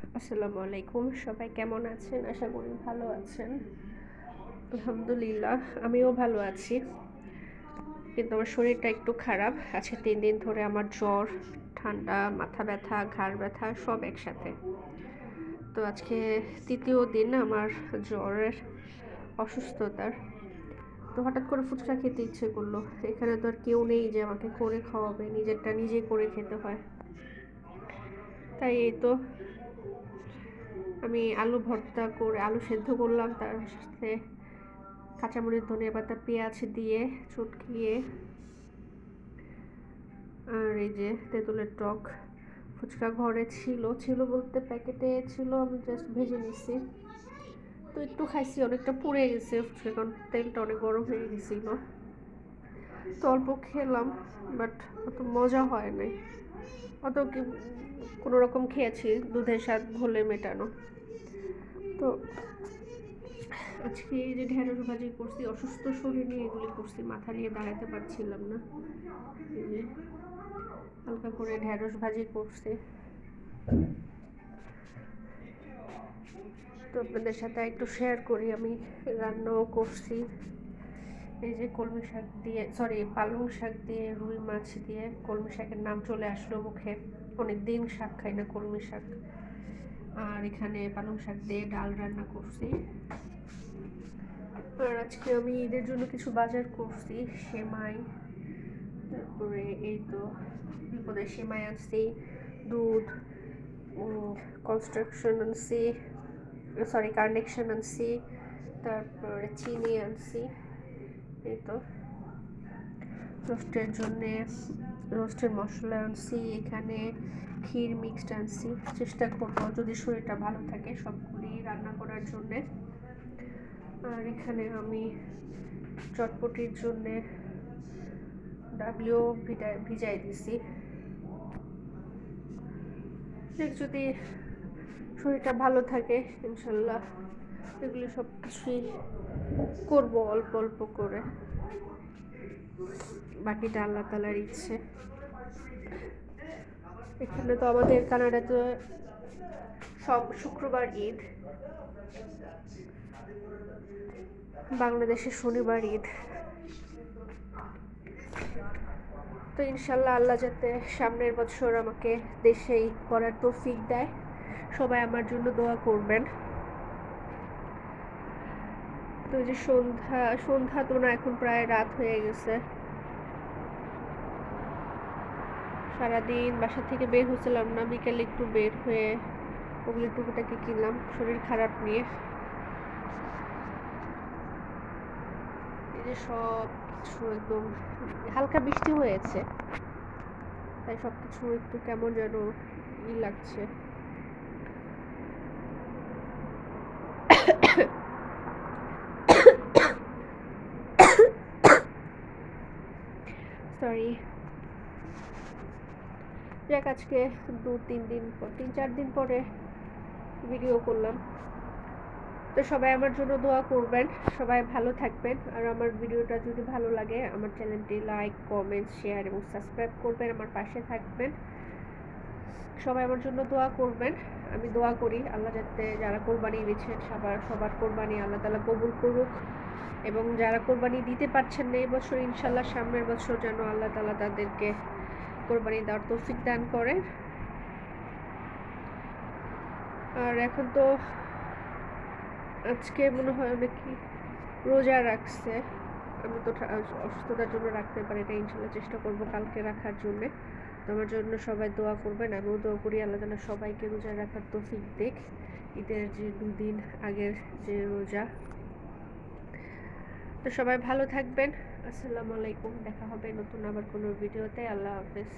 আসসালামু আলাইকুম, সবাই কেমন আছেন? আশা করি ভালো আছেন। আলহামদুলিল্লাহ, আমিও ভালো আছি। কিন্তু আমার শরীরটা একটু খারাপ। আছে তিন দিন ধরে আমার জ্বর, ঠান্ডা, মাথা ব্যথা, ঘাড় ব্যথা, সব একসাথে। তো আজকে তৃতীয় দিন আমার জ্বরের অসুস্থতার। তো হঠাৎ করে ফুচকা খেতে ইচ্ছে করল। এখানে তো আর কেউ নেই যে আমাকে করে খাওয়াবে, নিজেরটা নিজে করে খেতে হয়। তাই এই তো আমি আলু ভর্তা করে, আলু সেদ্ধ করলাম, তার সাথে কাঁচামরিচ ধনিয়া পাতা পেঁয়াজ দিয়ে চটকিয়ে, আর এই যে তেঁতুলের টক ফুচকা ঘরে ছিল ছিল বলতে প্যাকেটে ছিল, আমি জাস্ট ভেজে নিছি। তো একটু খাইছি, অনেকটা পুড়ে গেছে ফুচকা, কারণ তেলটা অনেক গরম হয়ে গেছিল। তো অল্প খেলাম বাট অত মজা হয় নাই। অত কি কোনো রকম খেয়েছি, দুধের স্বাদ ঘোলে মেটানো। তো আজকে এই যে ঢেঁড়স ভাজি করছি, অসুস্থ শরীর নিয়ে এগুলি করছি, মাথা নিয়ে দাঁড়াতে পারছিলাম না। হালকা করে ঢেঁড়স ভাজি করছি। তো আপনাদের সাথে একটু শেয়ার করি, আমি রান্নাও করছি। এই যে কলমি শাক দিয়ে সরি পালং শাক দিয়ে, রুই মাছ দিয়ে কলমি শাকের নাম চলে আসলো মুখে। অনেক দিন শাক খাই না কলমি শাক। আর এখানে পালং শাক দিয়ে ডাল রান্না করছি। আর আজকে আমি ঈদের জন্য কিছু বাজার করছি, সেমাই। তারপরে এই তো বিপদের সেমাই আনছি, দুধ কনস্ট্রাকশন আনছি সরি কার্নেকশন আনছি, তারপরে চিনি আনছি। এই তো। রোস্টের জন্যে রোস্টের মশলা আনছি, এখানে ক্ষীর মিক্সড আনছি। চেষ্টা করব যদি শরীরটা ভালো থাকে সবগুলি রান্না করার জন্যে। আর এখানে আমি চটপটির জন্যে ডাবলিও ভিজাই দিছি। যদি শরীরটা ভালো থাকে, ইনশাল্লাহ এগুলি সব কিছুই করব অল্প অল্প করে। বাকিটা আল্লাহ তালার ইচ্ছে। এখানে তো আমাদের কানাডাতে সব শুক্রবার ঈদ। বাংলাদেশে শনিবার ঈদ। তো ইনশাল্লাহ আল্লাহ যাতে সামনের বছর আমাকে দেশে ঈদ করার তৌফিক দেয়। সবাই আমার জন্য দোয়া করবেন। তো যে সন্ধ্যা সন্ধ্যা তো না এখন প্রায় রাত হয়ে গেছে। সারাদিন বাসা থেকে বের হচ্ছিলাম না, বিকেলে একটু বের হয়ে ওগুলি টুকুটাকে কিনলাম, শরীর খারাপ নিয়ে। এই যে সব কিছু একদম হালকা বৃষ্টি হয়েছে, তাই সব কিছু একটু কেমন যেন ই লাগছে। সরি যাক আজকে দু, তিন দিন পর, তিন, চার দিন পরে ভিডিও করলাম। তো সবাই আমার জন্য দোয়া করবেন, সবাই ভালো থাকবেন। আর আমার ভিডিওটা যদি ভালো লাগে, আমার চ্যানেলটি লাইক কমেন্ট শেয়ার এবং সাবস্ক্রাইব করবেন, আমার পাশে থাকবেন। সবাই আমার জন্য দোয়া করবেন। আমি দোয়া করি আল্লাহ যাতে যারা কোরবানি দিচ্ছেন সবার সবার কোরবানি আল্লাহ তালা কবুল করুক এবং যারা কোরবানি দিতে পারছেন না এই বছর ইনশাল্লাহ সামনের বছর যেন আল্লাহ তালা তাদেরকে কোরবানি দেওয়ার তৌফিক দান করেন। আর এখন তো আজকে মনে হয় অনেকেই রোজা রাখছে। আমি তো অসুস্থতার জন্য রাখতে পারি না ইনশাল্লাহ চেষ্টা করব কালকে রাখার জন্যে। তো আমার জন্য সবাই দোয়া করবেন। আমিও দোয়া করি, আল্লাহ তালা সবাইকে রোজা রাখার তৌফিক দেখ। ঈদের যে দুদিন আগের যে রোজা। তো সবাই ভালো থাকবেন। আসসালামু আলাইকুম, দেখা হবে নতুন আবার কোনো ভিডিওতে। আল্লাহ হাফেজ।